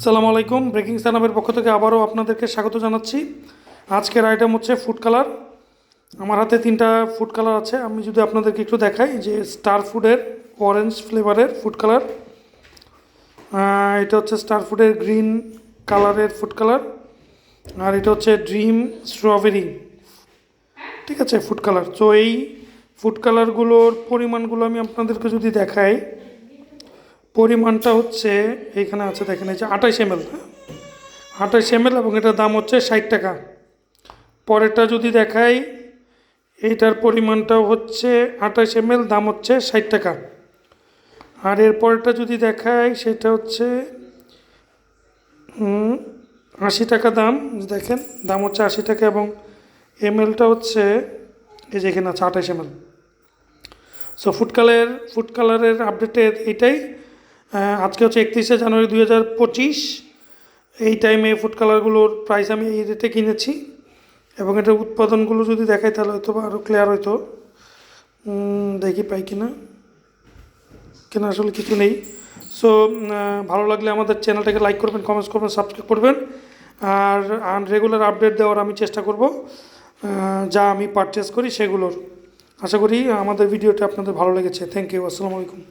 সালাম আলাইকুম। ব্রেকিং সানামের পক্ষ থেকে আবারও আপনাদেরকে স্বাগত জানাচ্ছি। আজকের আইটেম হচ্ছে ফুড কালার আমার হাতে তিনটা ফুড কালার আছে। আমি যদি আপনাদেরকে একটু দেখাই যে স্টার ফুডের অরেঞ্জ ফ্লেভারের ফুড কালার এটা হচ্ছে স্টার ফুডের গ্রিন কালারের ফুড কালার আর এটা হচ্ছে ড্রিম স্ট্রবেরি ঠিক আছে ফুড কালার তো এই ফুড কালারগুলোর পরিমাণগুলো আমি আপনাদেরকে যদি দেখাই পরিমাণটা হচ্ছে এইখানে আছে দেখেন এই যে আঠাইশ এম এল আঠাইশ এম এল এবং এটার দাম হচ্ছে ষাট টাকা। পরেরটা যদি দেখাই এইটার পরিমাণটাও হচ্ছে আঠাইশ এম দাম হচ্ছে ষাট টাকা। আর এর পরেরটা যদি দেখাই সেটা হচ্ছে আশি টাকা দাম দেখেন দাম হচ্ছে আশি টাকা এবং এম এলটা হচ্ছে এই যে এখানে আছে আঠাইশ M L so food colour food কালারের আপডেটের এইটাই। আহ, আজকে হচ্ছে একত্রিশে জানুয়ারি দুই হাজার পঁচিশ। এই টাইমে ফুড কালারগুলোর প্রাইস আমি এই রেটে কিনেছি। এবং এটার উৎপাদনগুলো যদি দেখাই তাহলে হয়তো আরও ক্লিয়ার হতো দেখি পাই কিনা। কেনা আসলে কিছু নেই। সো ভালো লাগলে আমাদের চ্যানেলটাকে লাইক করবেন কমেন্টস করবেন সাবস্ক্রাইব করবেন। আর রেগুলার আপডেট দেওয়ার আমি চেষ্টা করব। যা আমি পারচেস করি সেগুলোর। আশা করি আমাদের ভিডিওটা আপনাদের ভালো লেগেছে। থ্যাংক ইউ আসসালামু আলাইকুম।